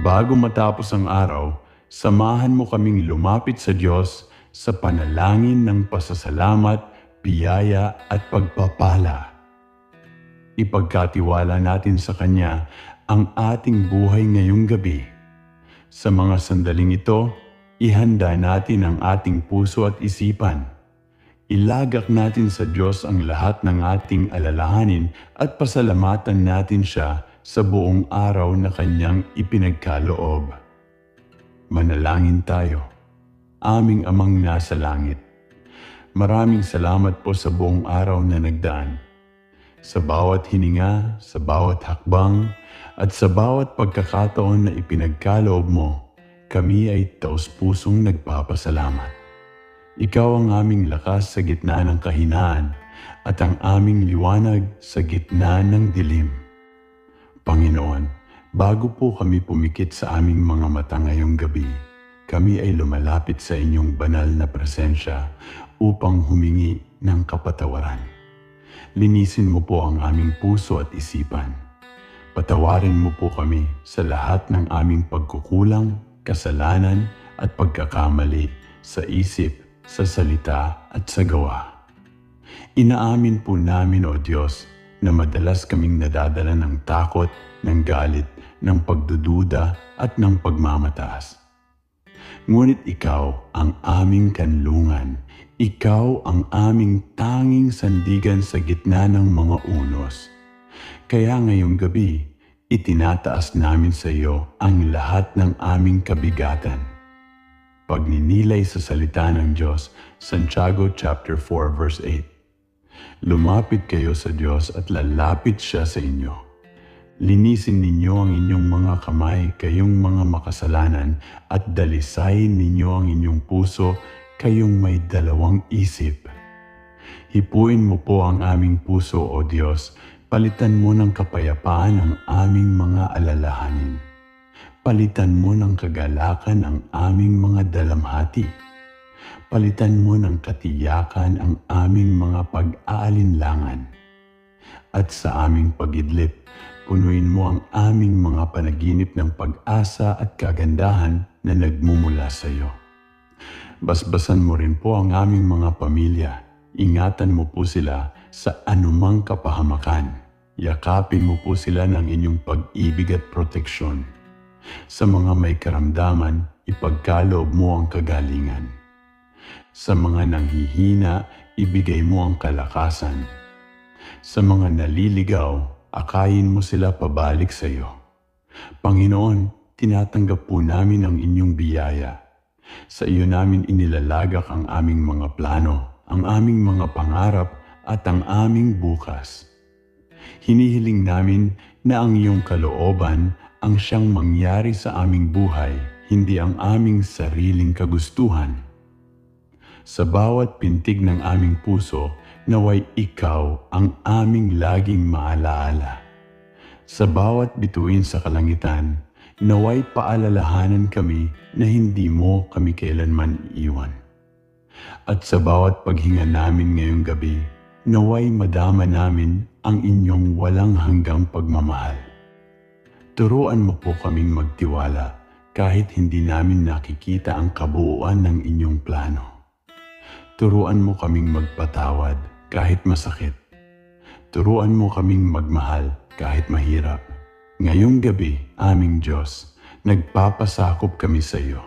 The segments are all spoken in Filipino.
Bago matapos ang araw, samahan mo kaming lumapit sa Diyos sa panalangin ng pasasalamat, biyaya at pagpapala. Ipagkatiwala natin sa Kanya ang ating buhay ngayong gabi. Sa mga sandaling ito, ihanda natin ang ating puso at isipan. Ilagak natin sa Diyos ang lahat ng ating alalahanin at pasalamatan natin siya sa buong araw na Kanyang ipinagkaloob. Manalangin tayo. Aming amang nasa langit. Maraming salamat po sa buong araw na nagdaan. Sa bawat hininga, sa bawat hakbang, at sa bawat pagkakataon na ipinagkaloob mo, kami ay taus-pusong nagpapasalamat. Ikaw ang aming lakas sa gitna ng kahinaan at ang aming liwanag sa gitna ng dilim. Panginoon, bago po kami pumikit sa aming mga mata ngayong gabi, kami ay lumalapit sa inyong banal na presensya upang humingi ng kapatawaran. Linisin mo po ang aming puso at isipan. Patawarin mo po kami sa lahat ng aming pagkukulang, kasalanan at pagkakamali sa isip, sa salita at sa gawa. Inaamin po namin, O Diyos, na madalas kaming nadadala ng takot, ng galit, ng pagdududa at ng pagmamataas. Ngunit ikaw ang aming kanlungan. Ikaw ang aming tanging sandigan sa gitna ng mga unos. Kaya ngayong gabi, itinataas namin sa iyo ang lahat ng aming kabigatan. Pagninilay sa salita ng Diyos, Santiago chapter 4 verse 8. Lumapit kayo sa Diyos at lalapit siya sa inyo. Linisin ninyo ang inyong mga kamay, kayong mga makasalanan, at dalisayin ninyo ang inyong puso, kayong may dalawang isip. Hipuin mo po ang aming puso, O Diyos, palitan mo ng kapayapaan ang aming mga alalahanin. Palitan mo ng kagalakan ang aming mga dalamhati. Palitan mo ng katiyakan ang aming mga pag-aalinlangan. At sa aming pagidlip, punuin mo ang aming mga panaginip ng pag-asa at kagandahan na nagmumula sa iyo. Basbasan mo rin po ang aming mga pamilya. Ingatan mo po sila sa anumang kapahamakan. Yakapin mo po sila ng inyong pag-ibig at proteksyon. Sa mga may karamdaman, ipagkaloob mo ang kagalingan. Sa mga nanghihina, ibigay mo ang kalakasan. Sa mga naliligaw, akayin mo sila pabalik sa iyo. Panginoon, tinatanggap po namin ang inyong biyaya. Sa iyo namin inilalagak ang aming mga plano, ang aming mga pangarap at ang aming bukas. Hinihiling namin na ang iyong kalooban ang siyang mangyari sa aming buhay, hindi ang aming sariling kagustuhan. Sa bawat pintig ng aming puso, naway ikaw ang aming laging maalaala. Sa bawat bituin sa kalangitan, naway paalalahanan kami na hindi mo kami kailanman iiwan. At sa bawat paghinga namin ngayong gabi, naway madama namin ang inyong walang hanggang pagmamahal. Turuan mo po kaming magtiwala kahit hindi namin nakikita ang kabuuan ng inyong plano. Turuan mo kaming magpatawad kahit masakit. Turuan mo kaming magmahal kahit mahirap. Ngayong gabi, aming Diyos, nagpapasakop kami sa iyo.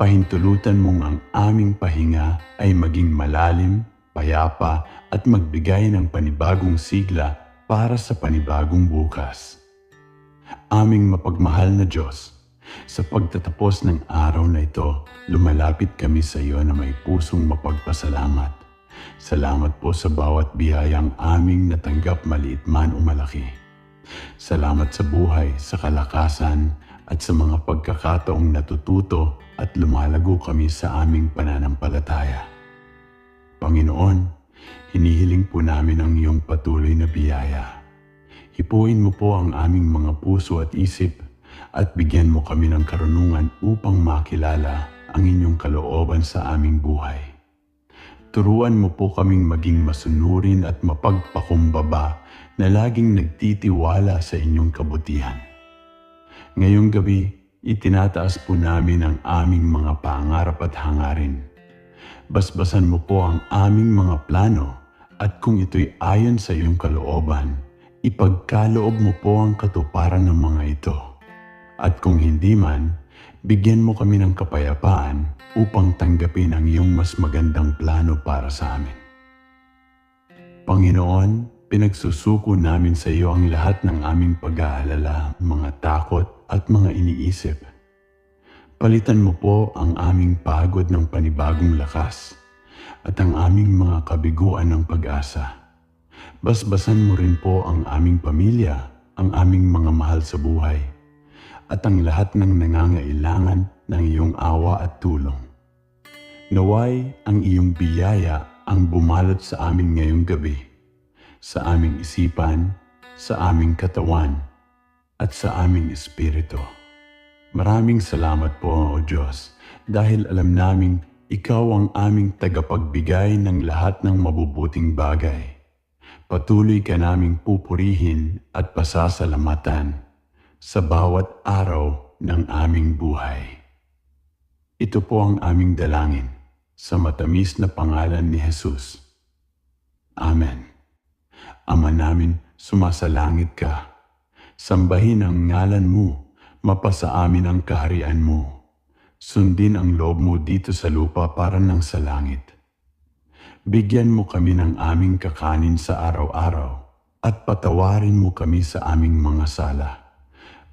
Pahintulutan mong ang aming pahinga ay maging malalim, payapa at magbigay ng panibagong sigla para sa panibagong bukas. Aming mapagmahal na Diyos, sa pagtatapos ng araw na ito, lumalapit kami sa iyo na may pusong mapagpasalamat. Salamat po sa bawat biyayang aming natanggap maliit man o malaki. Salamat sa buhay, sa kalakasan, at sa mga pagkakataong natututo at lumalago kami sa aming pananampalataya. Panginoon, hinihiling po namin ang iyong patuloy na biyaya. Hipuin mo po ang aming mga puso at isip at bigyan mo kami ng karunungan upang makilala ang inyong kalooban sa aming buhay. Turuan mo po kaming maging masunurin at mapagpakumbaba na laging nagtitiwala sa inyong kabutihan. Ngayong gabi, itinataas po namin ang aming mga pangarap at hangarin. Basbasan mo po ang aming mga plano at kung ito'y ayon sa iyong kalooban, ipagkaloob mo po ang katuparan ng mga ito. At kung hindi man, bigyan mo kami ng kapayapaan upang tanggapin ang iyong mas magandang plano para sa amin. Panginoon, pinagsusuko namin sa iyo ang lahat ng aming pag-aalala, mga takot at mga iniisip. Palitan mo po ang aming pagod ng panibagong lakas at ang aming mga kabiguan ng pag-asa. Basbasan mo rin po ang aming pamilya, ang aming mga mahal sa buhay, at ang lahat ng nangangailangan ng iyong awa at tulong. Naway ang iyong biyaya ang bumalot sa amin ngayong gabi, sa aming isipan, sa aming katawan, at sa aming espiritu. Maraming salamat po, O Diyos, dahil alam naming Ikaw ang aming tagapagbigay ng lahat ng mabubuting bagay. Patuloy ka naming pupurihin at pasasalamatan sa bawat araw ng aming buhay. Ito po ang aming dalangin sa matamis na pangalan ni Jesus. Amen. Ama namin, sumasalangit ka. Sambahin ang ngalan mo, mapasa amin ang kaharian mo. Sundin ang loob mo dito sa lupa para ng sa langit. Bigyan mo kami ng aming kakanin sa araw-araw at patawarin mo kami sa aming mga sala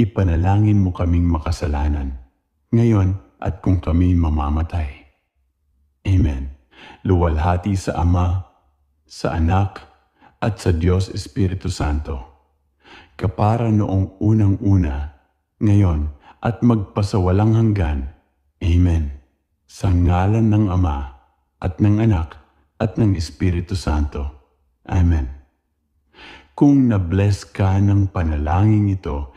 ipanalangin mo kaming makasalanan, ngayon at kung kami mamamatay. Amen. Luwalhati sa Ama, sa Anak, at sa Diyos Espiritu Santo. Kapara noong unang-una, ngayon, at magpasawalang hanggan. Amen. Sa ngalan ng Ama, at ng Anak, at ng Espiritu Santo. Amen. Kung na-bless ka ng panalangin ito,